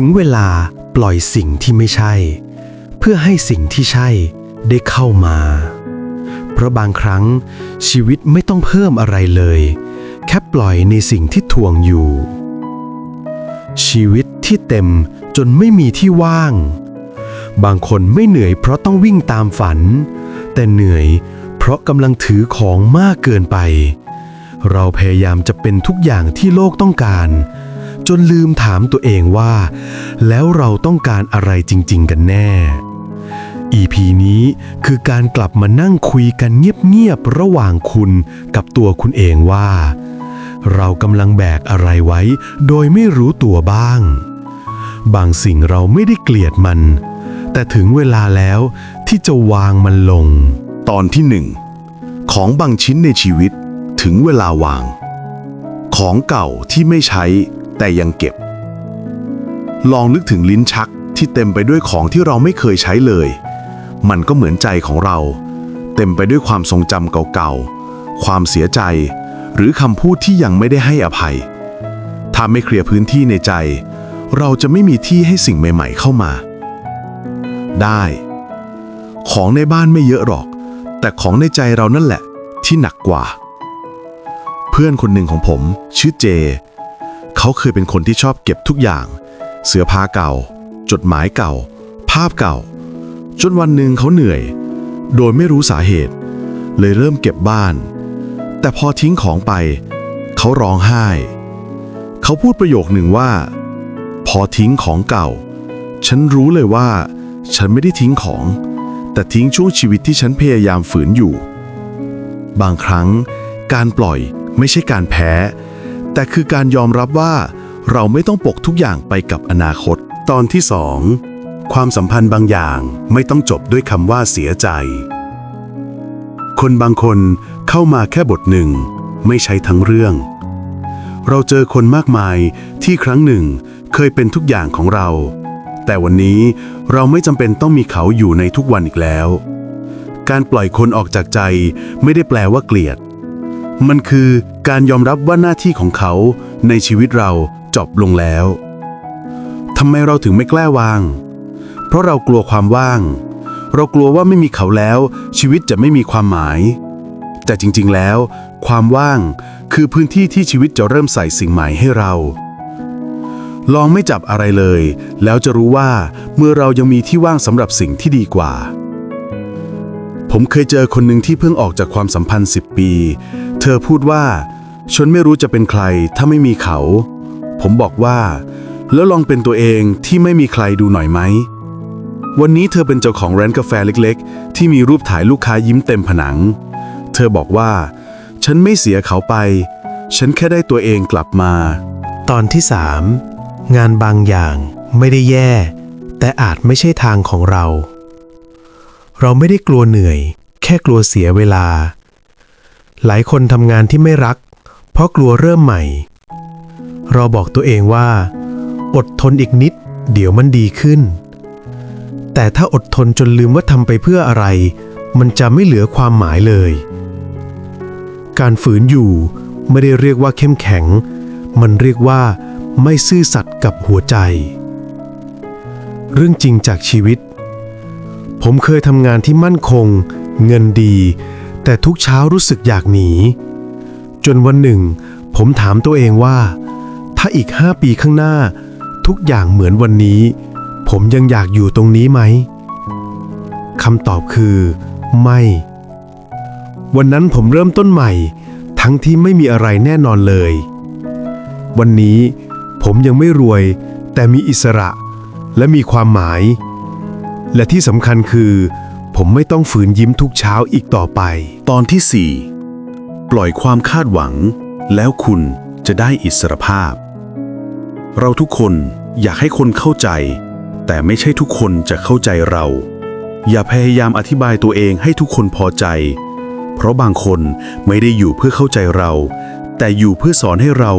ถึงเวลาปล่อยสิ่งที่ไม่ใช่ เพื่อให้สิ่งที่ใช่ได้เข้ามา เพราะบางครั้งชีวิตไม่ต้องเพิ่มอะไรเลย แค่ปล่อยในสิ่งที่ทวงอยู่ ชีวิตที่เต็มจนไม่มีที่ว่าง บางคนไม่เหนื่อยเพราะต้องวิ่งตามฝัน แต่เหนื่อยเพราะกำลังถือของมากเกินไป เราพยายามจะเป็นทุกอย่างที่โลกต้องการ จนลืมถามตัวเองว่า แล้วเราต้องการอะไรจริง ๆ กันแน่ EP นี้คือการกลับมานั่งคุยกันเงียบ ๆ ระหว่างคุณกับตัวคุณเองว่า เรากำลังแบกอะไรไว้ โดยไม่รู้ตัวบ้าง บางสิ่งเราไม่ได้เกลียดมัน แต่ถึงเวลาแล้วที่จะวางมันลง ตอนที่หนึ่งของบางชิ้นในชีวิตถึงเวลาวาง ของเก่าที่ไม่ใช้ แต่ยังเก็บ ลองนึกถึงลิ้นชักที่เต็มไปด้วยของที่เราไม่เคยใช้เลย มันก็เหมือนใจของเรา เต็มไปด้วยความทรงจำเก่าๆ ความเสียใจ หรือคำพูดที่ยังไม่ได้ให้อภัย ถ้าไม่เคลียร์พื้นที่ในใจ เราจะไม่มีที่ให้สิ่งใหม่ๆ เข้ามา ได้ ของในบ้านไม่เยอะหรอก แต่ของในใจเรานั่นแหละ ที่หนักกว่า เพื่อนคนหนึ่งของผม ชื่อเจ เขาเคยเป็นคนที่ชอบเก็บทุกอย่าง เสื้อผ้าเก่า จดหมายเก่า ภาพเก่า จนวันหนึ่งเขาเหนื่อย โดยไม่รู้สาเหตุ เลยเริ่มเก็บบ้าน แต่พอทิ้งของไป เขาร้องไห้ เขาพูดประโยคหนึ่งว่า พอทิ้งของเก่า ฉันรู้เลยว่า ฉันไม่ได้ทิ้งของ แต่ทิ้งช่วงชีวิตที่ฉันพยายามฝืนอยู่ บางครั้ง การปล่อยไม่ใช่การแพ้ แต่คือการยอมรับว่า เราไม่ต้องปกทุกอย่างไปกับอนาคต ตอนที่สองความสัมพันธ์บางอย่างไม่ต้องจบด้วยคำว่าเสียใจ คนบางคนเข้ามาแค่บทหนึ่ง ไม่ใช่ทั้งเรื่อง เราเจอคนมากมายที่ครั้งหนึ่งเคยเป็นทุกอย่างของเรา แต่วันนี้เราไม่จำเป็นต้องมีเขาอยู่ในทุกวันอีกแล้ว การปล่อยคนออกจากใจไม่ได้แปลว่าเกลียด มันคือการยอมรับว่าหน้าที่ของเขาในชีวิตเราจบลงแล้วทำไมเราถึงไม่กล้าวาง เพราะเรากลัวความว่าง เรากลัวว่าไม่มีเขาแล้ว ชีวิตจะไม่มีความหมาย แต่จริงๆแล้ว ความว่างคือพื้นที่ที่ชีวิตจะเริ่มใส่สิ่งใหม่ให้เรา ลองไม่จับอะไรเลย แล้วจะรู้ว่าเมื่อเรายังมีที่ว่างสำหรับสิ่งที่ดีกว่า ผมเคยเจอคนหนึ่งที่เพิ่งออกจากความสัมพันธ์ 10 ปี ธอพูดว่า ฉันไม่รู้จะเป็นใครถ้าไม่มีเขา ผมบอกว่า แล้วลองเป็นตัวเองที่ไม่มีใครดูหน่อยไหม วันนี้เธอเป็นเจ้าของร้านกาแฟเล็กๆ ที่มีรูปถ่ายลูกค้ายิ้มเต็มผนัง เธอบอกว่า ฉันไม่เสียเขาไป ฉันแค่ได้ตัวเองกลับมา ตอนที่3งานบางอย่างไม่ได้แย่ แต่อาจไม่ใช่ทางของเรา เราไม่ได้กลัวเหนื่อย แค่กลัวเสียเวลา หลายคนทำงานที่ไม่รัก เพราะกลัวเริ่มใหม่ เราบอกตัวเองว่า อดทนอีกนิด เดี๋ยวมันดีขึ้น แต่ถ้าอดทนจนลืมว่าทำไปเพื่ออะไร มันจะไม่เหลือความหมายเลย การฝืนอยู่ไม่ได้เรียกว่าเข้มแข็ง มันเรียกว่าไม่ซื่อสัตย์กับหัวใจ เรื่องจริงจากชีวิต ผมเคยทำงานที่มั่นคง เงินดี แต่ทุกเช้ารู้สึกอยากหนี จนวันหนึ่ง ผมถามตัวเองว่า ถ้าอีกห้าปีข้างหน้า ทุกอย่างเหมือนวันนี้ ผมยังอยากอยู่ตรงนี้ไหมคำตอบคือ ไม่ วันนั้นผมเริ่มต้นใหม่ ทั้งที่ไม่มีอะไรแน่นอนเลย วันนี้ผมยังไม่รวย แต่มีอิสระและมีความหมาย และที่สำคัญคือ ผมไม่ต้องฝืนยิ้มทุกเช้าอีกต่อไป ตอนที่ 4 ปล่อยความคาดหวัง แล้วคุณจะได้อิสรภาพ เราทุกคนอยากให้คนเข้าใจ แต่ไม่ใช่ทุกคนจะเข้าใจเรา อย่าพยายามอธิบายตัวเองให้ทุกคนพอใจ เพราะบางคนไม่ได้อยู่เพื่อเข้าใจเรา แต่อยู่เพื่อสอนให้เรา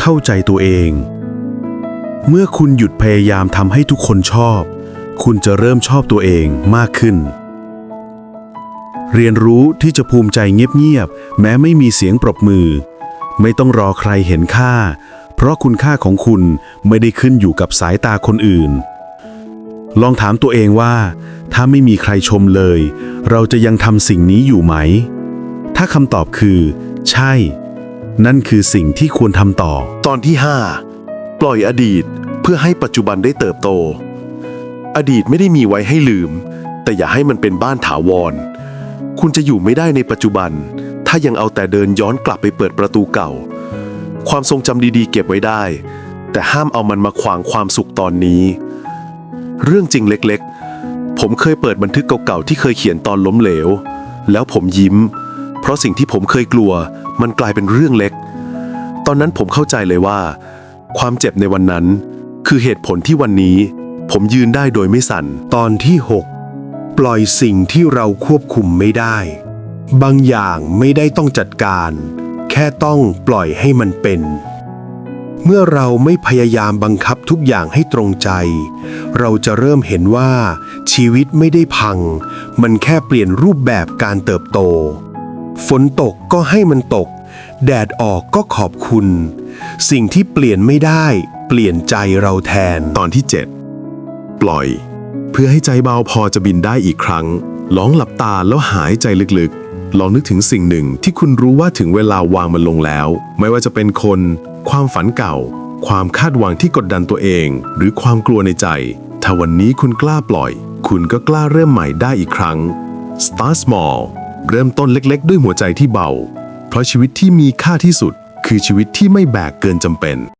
เข้าใจตัวเอง เมื่อคุณหยุดพยายามทำให้ทุกคนชอบ คุณจะเริ่มชอบตัวเองมากขึ้น เรียนรู้ที่จะภูมิใจเงียบๆ แม้ไม่มีเสียงปรบมือ ไม่ต้องรอใครเห็นค่า เพราะคุณค่าของคุณไม่ได้ขึ้นอยู่กับสายตาคนอื่น ลองถามตัวเองว่า ถ้าไม่มีใครชมเลย เราจะยังทำสิ่งนี้อยู่ไหม ถ้าคำตอบคือ ใช่ นั่นคือสิ่งที่ควรทำต่อ ตอนที่ 5 ปล่อยอดีตเพื่อให้ปัจจุบันได้เติบโต อดีตไม่ได้มีไว้ให้ลืม แต่อย่าให้มันเป็นบ้านถาวร คุณจะอยู่ไม่ได้ในปัจจุบัน ถ้ายังเอาแต่เดินย้อนกลับไปเปิดประตูเก่า ความทรงจำดีๆ เก็บไว้ได้ แต่ห้ามเอามันมาขวางความสุขตอนนี้ เรื่องจริงเล็กๆ ผมเคยเปิดบันทึกเก่าๆที่เคยเขียนตอนล้มเหลว แล้วผมยิ้ม เพราะสิ่งที่ผมเคยกลัว มันกลายเป็นเรื่องเล็ก ตอนนั้นผมเข้าใจเลยว่า ความเจ็บในวันนั้น คือเหตุผลที่วันนี้ ผมยืนได้โดยไม่สั่นตอนที่ 6 ปล่อยสิ่งที่เราควบคุมไม่ได้ บางอย่างไม่ได้ต้องจัดการ แค่ต้องปล่อยให้มันเป็น เมื่อเราไม่พยายามบังคับทุกอย่างให้ตรงใจ เราจะเริ่มเห็นว่า ชีวิตไม่ได้พัง มันแค่เปลี่ยนรูปแบบการเติบโต ฝนตกก็ให้มันตก แดดออกก็ขอบคุณ สิ่งที่เปลี่ยนไม่ได้ เปลี่ยนใจเราแทนตอนที่ 7 ปล่อย เพื่อให้ใจเบาพอจะบินได้อีกครั้ง ลองหลับตาแล้วหายใจลึกๆ ลองนึกถึงสิ่งหนึ่งที่คุณรู้ว่าถึงเวลาวางมันลงแล้ว ไม่ว่าจะเป็นคน ความฝันเก่า ความคาดหวังที่กดดันตัวเอง หรือความกลัวในใจ ถ้าวันนี้คุณกล้าปล่อย คุณก็กล้าเริ่มใหม่ได้อีกครั้ง Start small เริ่มต้นเล็กๆ ด้วยหัวใจที่เบา เพราะชีวิตที่มีค่าที่สุด คือชีวิตที่ไม่แบกเกินจำเป็น